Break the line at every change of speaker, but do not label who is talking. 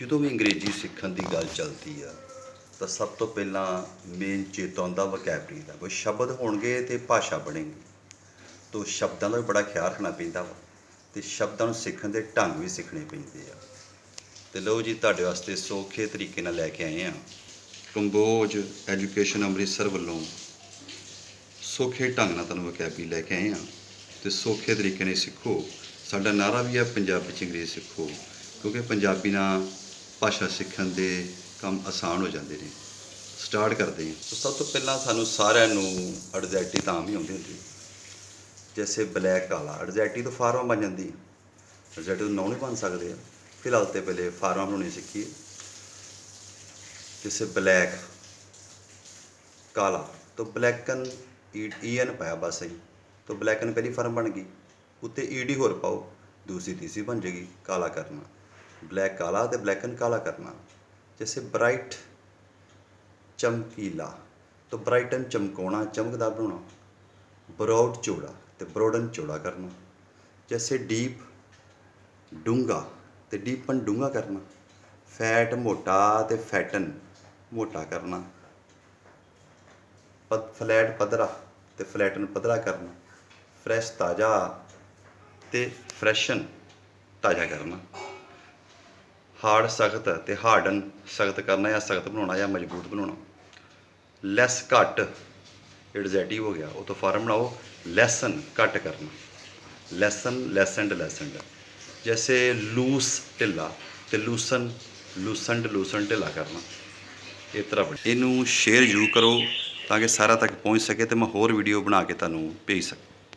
ਜਦੋਂ ਵੀ ਅੰਗਰੇਜ਼ੀ ਸਿੱਖਣ ਦੀ ਗੱਲ ਚੱਲਦੀ ਆ, ਤਾਂ ਸਭ ਤੋਂ ਪਹਿਲਾਂ ਮੇਨ ਚੇਤਾ ਆਉਂਦਾ ਵੋਕੈਬਲਰੀ ਦਾ, ਕੋਈ ਸ਼ਬਦ ਹੋਣਗੇ ਤੇ ਭਾਸ਼ਾ ਬਣੇਗੀ। ਤੋ ਸ਼ਬਦਾਂ ਦਾ ਵੀ ਬੜਾ ਖਿਆਲ ਰੱਖਣਾ ਪੈਂਦਾ ਵਾ, ਤੇ ਸ਼ਬਦਾਂ ਨੂੰ ਸਿੱਖਣ ਦੇ ਢੰਗ ਵੀ ਸਿੱਖਣੇ ਪੈਂਦੇ ਆ। ਤੇ ਲਓ ਜੀ, ਤੁਹਾਡੇ ਵਾਸਤੇ ਸੌਖੇ ਤਰੀਕੇ ਨਾਲ ਲੈ ਕੇ ਆਏ ਆ। ਕੰਬੋਜ ਐਜੂਕੇਸ਼ਨ ਅੰਮ੍ਰਿਤਸਰ ਵੱਲੋਂ ਸੌਖੇ ਢੰਗ ਨਾਲ ਤੁਹਾਨੂੰ ਵਕੈਬਰੀ ਲੈ ਕੇ ਆਏ ਆ। ਤੇ ਸੌਖੇ ਤਰੀਕੇ ਨਾਲ ਸਿੱਖੋ। ਸਾਡਾ ਨਾਰਾ ਵੀ ਆ, ਪੰਜਾਬੀ ਚ ਅੰਗਰੇਜ਼ੀ ਸਿੱਖੋ, ਕਿਉਂਕਿ ਪੰਜਾਬੀ ਨਾਲ ਭਾਸ਼ਾ ਸਿੱਖਣ ਦੇ ਕੰਮ ਆਸਾਨ ਹੋ ਜਾਂਦੇ ਨੇ ਸਟਾਰਟ ਕਰਦੇ ਹਾਂ ਸੋ ਸਭ ਤੋਂ ਪਹਿਲਾਂ ਸਾਨੂੰ ਸਾਰਿਆਂ ਨੂੰ ਐਡਜੈਕਟਿਵ ਤਾਂ ਵੀ ਆਉਂਦੀ ਹੁੰਦੀ ਜੈਸੇ ਬਲੈਕ ਕਾਲਾ ਐਡਜੈਕਟਿਵ ਤੋਂ ਫਾਰਮ ਬਣ ਜਾਂਦੀ ਹੈ ਐਡਜੈਕਟਿਵ ਤੋਂ ਨਾਉਨ ਹੀ ਬਣ ਸਕਦੇ ਆ ਫਿਲਹਾਲ ਤੇ ਪਹਿਲੇ ਫਾਰਮ ਬਣਾਉਣੀ ਸਿੱਖੀਏ जैसे ब्लैक काला तो ब्लैकन ई एन पाया बस ही तो ब्लैकन पहली फर्म बन गई उत्ते ई डी होर पाओ दूसरी तीसरी बन जाएगी काला करना ब्लैक काला तो ब्लैकन काला करना जैसे ब्राइट चमकीला तो ब्राइटन चमकाना चमकदार बनाना ब्रॉड चौड़ा तो ब्रॉडन चौड़ा करना जैसे डीप ਡੂੰਘਾ ਤੇ ਡੀਪਨ ਡੂੰਘਾ ਕਰਨਾ ਫੈਟ ਮੋਟਾ ਤੇ ਫੈਟਨ ਮੋਟਾ ਕਰਨਾ ਪਦ ਫਲੈਟ ਪਧਰਾ ਤੇ ਫਲੈਟਨ ਪਧਰਾ ਕਰਨਾ ਫਰੈਸ਼ ਤਾਜ਼ਾ ਤੇ ਫਰੈਸ਼ਨ ਤਾਜ਼ਾ ਕਰਨਾ ਹਾਰਡ ਸਖਤ ਤੇ ਹਾਰਡਨ ਸਖਤ ਕਰਨਾ ਜਾਂ ਸਖਤ ਬਣਾਉਣਾ ਜਾਂ ਮਜ਼ਬੂਤ ਬਣਾਉਣਾ। ਲੈਸ ਘੱਟ ਐਡਜੈਕਟਿਵ ਹੋ ਗਿਆ। ਉਹ ਤੋਂ ਫਾਰਮ ਬਣਾਓ। ਲੈਸਨ ਘੱਟ ਕਰਨਾ। ਲੈਸਨ ਲੈਸਨਡ ਲੈਸਨਡ ਜੈਸੇ ਲੂਸ ਢਿੱਲਾ ਤੇ ਲੂਸਨ ਲੂਸਨਡ ਲੂਸਨ ਢਿੱਲਾ ਕਰਨਾ। ਇਸ ਤਰ੍ਹਾਂ ਬਣ- ਇਹਨੂੰ ਸ਼ੇਅਰ ਜ਼ਰੂਰ ਕਰੋ ਤਾਂ ਕਿ ਸਾਰਾ ਤੱਕ ਪਹੁੰਚ ਸਕੇ ਤੇ ਮੈਂ ਹੋਰ ਵੀਡੀਓ ਬਣਾ ਕੇ ਤੁਹਾਨੂੰ ਭੇਜ ਸਕਾਂ।